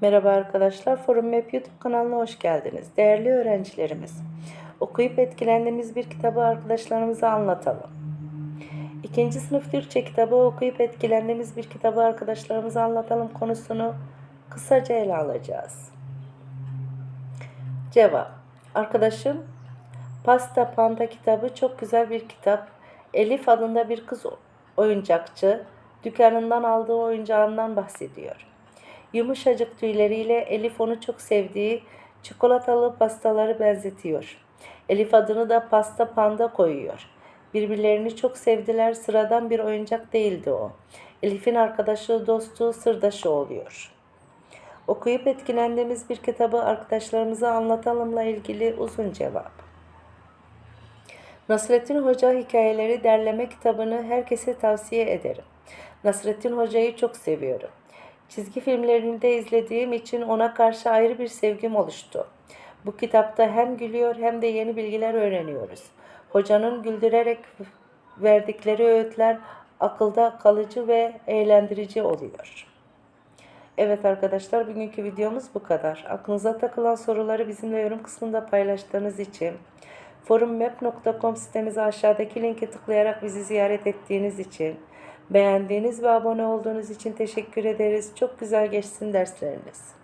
Merhaba arkadaşlar, Forum Map YouTube kanalına hoş geldiniz. Değerli öğrencilerimiz, okuyup etkilendiğimiz bir kitabı arkadaşlarımıza anlatalım. İkinci sınıf Türkçe kitabı okuyup etkilendiğimiz bir kitabı arkadaşlarımıza anlatalım konusunu kısaca ele alacağız. Cevap Arkadaşım, Pasta Panda kitabı çok güzel bir kitap. Elif adında bir kız oyuncakçı dükkanından aldığı oyuncağından bahsediyor. Yumuşacık tüyleriyle Elif onu çok sevdiği çikolatalı pastaları benzetiyor. Elif adını da pasta panda koyuyor. Birbirlerini çok sevdiler. Sıradan bir oyuncak değildi o. Elif'in arkadaşı, dostu, sırdaşı oluyor. Okuyup etkilendiğimiz bir kitabı arkadaşlarımıza anlatalımla ilgili uzun cevap. Nasrettin Hoca hikayeleri derleme kitabını herkese tavsiye ederim. Nasrettin Hoca'yı çok seviyorum. Çizgi filmlerini de izlediğim için ona karşı ayrı bir sevgim oluştu. Bu kitapta hem gülüyor hem de yeni bilgiler öğreniyoruz. Hocanın güldürerek verdikleri öğütler akılda kalıcı ve eğlendirici oluyor. Evet arkadaşlar bugünkü videomuz bu kadar. Aklınıza takılan soruları bizimle yorum kısmında paylaştığınız için forummap.com sitemize aşağıdaki linke tıklayarak bizi ziyaret ettiğiniz için beğendiğiniz ve abone olduğunuz için teşekkür ederiz. Çok güzel geçsin dersleriniz.